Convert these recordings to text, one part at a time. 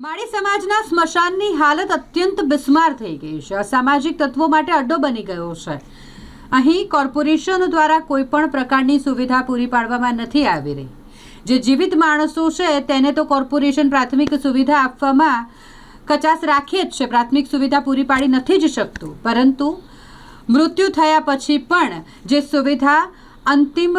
માળી સમાજના સ્મશાનની હાલત અત્યંત બિસ્માર થઈ ગઈ છે. અસામાજિક તત્વો માટે અડ્ડો બની ગયો છે. અહીં કોર્પોરેશન દ્વારા કોઈ પણ પ્રકારની સુવિધા પૂરી પાડવામાં નથી આવી રહી. જે જીવિત માણસો છે, તેને તો કોર્પોરેશન પ્રાથમિક સુવિધા આપવામાં કચાસ રાખે જ છે. પ્રાથમિક સુવિધા પૂરી પાડી નથી જ શકતું. પરંતુ મૃત્યુ થયા પછી પણ જે સુવિધા અંતિમ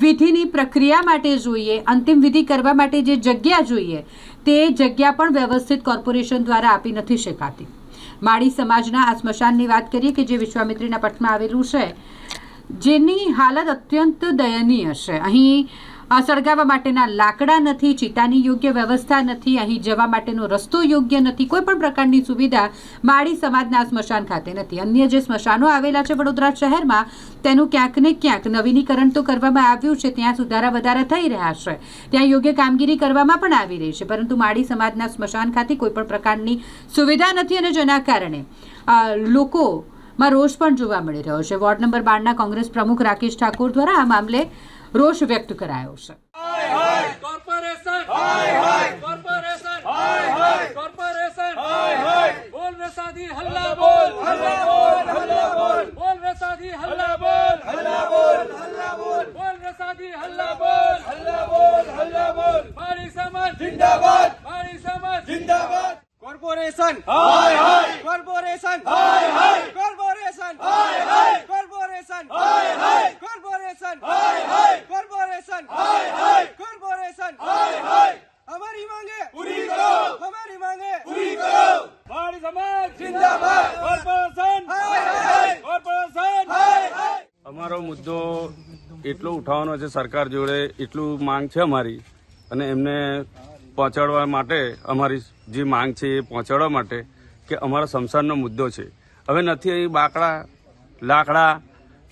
વિધિની પ્રક્રિયા માટે જોઈએ, અંતિમ વિધિ કરવા માટે જે જગ્યા જોઈએ, તે જગ્યા પણ વ્યવસ્થિત કોર્પોરેશન દ્વારા આપી નથી શકાતી. માળી સમાજના આ સ્મશાનની વાત કરીએ કે જે વિશ્વામિત્રીના પટમાં આવેલું છે, જેની હાલત અત્યંત દયનીય છે. અહીં અ, સળગાવવા માટેના લાકડા નથી ચિતાની યોગ્ય વ્યવસ્થા નથી અહીં જવા માટેનો રસ્તો યોગ્ય નથી કોઈ પણ પ્રકારની સુવિધા માળી સમાજના સ્મશાન ખાતે નથી. અન્ય જે સ્મશાનો આવેલા છે વડોદરા શહેરમાં તેનું ક્યાંક ને ક્યાંક નવીનીકરણ તો કરવામાં આવ્યું છે ત્યાં સુધારા વધારા થઈ રહ્યા છે. ત્યાં યોગ્ય કામગીરી કરવામાં પણ આવી રહી છે પરંતુ માળી સમાજના સ્મશાન ખાતે કોઈ પણ પ્રકારની સુવિધા નથી અને જેના કારણે લોકો લોકોમાં રોષ પણ જોવા મળી રહ્યો છે. વોર્ડ નંબર બારના કોંગ્રેસ પ્રમુખ રાકેશ ઠાકોર દ્વારા આ મામલે રોષ વ્યક્ત કરાયો છે. કોર્પોરેશન હાય હાય કોર્પોરેશન હાય હાય કોર્પોરેશન હાય હાય બોલ રસાદી હલ્લા બોલ! હલ્લા બોલ હલ્લા બોલ બોલ રસાદી હલ્લા બોલ! હલ્લા બોલ હલ્લા બોલ બોલ રસાદી હલ્લા બોલ! હલ્લા બોલ હલ્લા બોલ મારી સમાજ! જિંદાબાદ મારી સમાજ! જિંદાબાદ કોર્પોરેશન હાય હાય! કોર્પોરેશન હાય હાય કોર્પોરેશન હાય હાય કોર્પોરેશન હાય હાય કોર્પોરેશન હાય હાય કોર્પોરેશન હાય હાય કોર્પોરેશન હાય હાય અમારી માંગે પૂરી કરો અમારી માંગે પૂરી કરો મારી સમાજ જિંદાબાદ કોર્પોરેશન હાય હાય કોર્પોરેશન હાય હાય અમારો મુદ્દો એટલો ઉઠાવવાનો છે સરકાર જોડે એટલું માંગ છે અમારી. અને એમને પહોંચાડવા માટે અમારી જે માંગ છે એ પહોંચાડવા માટે કે અમારા સંસારનો મુદ્દો છે. હવે નથી અહીં બાકડા લાકડા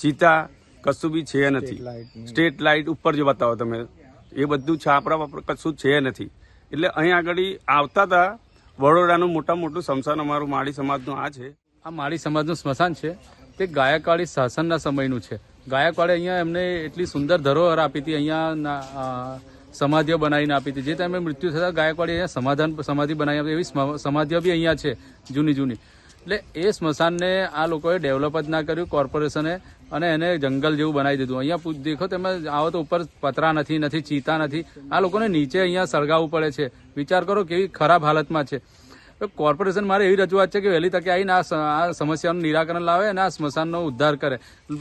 ચીતા કશું બી છે નથી. સ્ટેટ લાઇટ ઉપર જો બતાવો તમે. એ બધું છાપરા વાપરા કશું છે નથી. એટલે અહીં આગળ આવતા હતા વડોદરાનું મોટા મોટું સમસાન અમારું માળી સમાજનું આ છે. આ માળી સમાજનું સ્મશાન છે. તે ગાયકવાડી શાસનના સમયનું છે. ગાયકવાડે અહીંયા એમને એટલી સુંદર ધરોહર આપી હતી, અહીંયા સમાધિઓ બનાવીને આપી હતી. જે ટાઈમે મૃત્યુ થતા ગાયકવાડે અહીંયા સમાધાન, સમાધિ બનાવી આપી, એવી સ્મ- સમાધિઓ બી અહીંયા છે, જૂની જૂની. એટલે એ સ્મશાનને આ લોકોએ ડેવલપ જ ના કર્યું, કોર્પોરેશને, અને એને જંગલ જેવું બનાવી દીધું. અહીંયા દેખો તમે આવો તો ઉપર પતરા નથી નથી, ચીતા નથી. આ લોકોને નીચે અહીંયા સળગાવવું પડે છે. વિચાર કરો કેવી ખરાબ હાલતમાં છે. તો કોર્પોરેશન મારે એવી રજૂઆત છે કે વહેલી તકે આવીને આ સમસ્યાનું નિરાકરણ લાવે અને આ સ્મશાનનો ઉદ્ધાર કરે.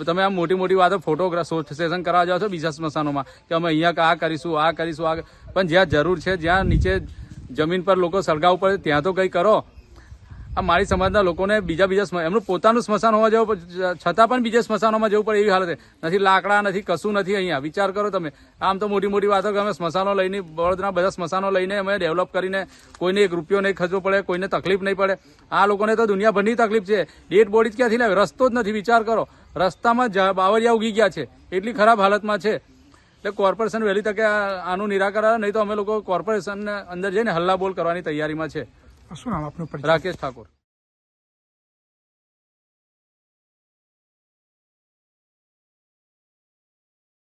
તમે આ મોટી મોટી વાતો ફોટોગ્રાફ સેશન કરવા જાઓ છો બીજા સ્મશાનોમાં કે અમે અહીંયા આ કરીશું આ કરીશું, આ પણ જ્યાં જરૂર છે, જ્યાં નીચે જમીન પર લોકો સળગાવવું પડે ત્યાં તો કંઈ કરો. આ મારી સમાજના લોકોને બીજા બીજા એમનું પોતાનું સ્મશાન હોવા જવું છતાં પણ બીજા સ્મશાનોમાં જવું પડે એવી હાલત નથી લાકડા, નથી કશું નથી અહીંયા. વિચાર કરો તમે. આમ તો મોટી મોટી વાતો કે અમે સ્મશાનો લઈને વડોદરા બધા સ્મશાનો લઈને અમે ડેવલપ કરીને કોઈને એક રૂપિયો નહીં ખર્ચવો પડે, કોઈને તકલીફ નહીં પડે. આ લોકોને તો દુનિયાભરની તકલીફ છે. ડેડ બોડી જ ક્યાંથી લાવે? રસ્તો જ નથી. વિચાર કરો. રસ્તામાં બાવરિયા ઉગી ગયા છે. એટલી ખરાબ હાલતમાં છે. એટલે કોર્પોરેશન વહેલી તકે આનું નિરાકરણ નહીં તો અમે લોકો કોર્પોરેશનને અંદર જઈને હલ્લા બોલ કરવાની તૈયારીમાં છે. શું નામ આપનું રાકેશ ઠાકોર.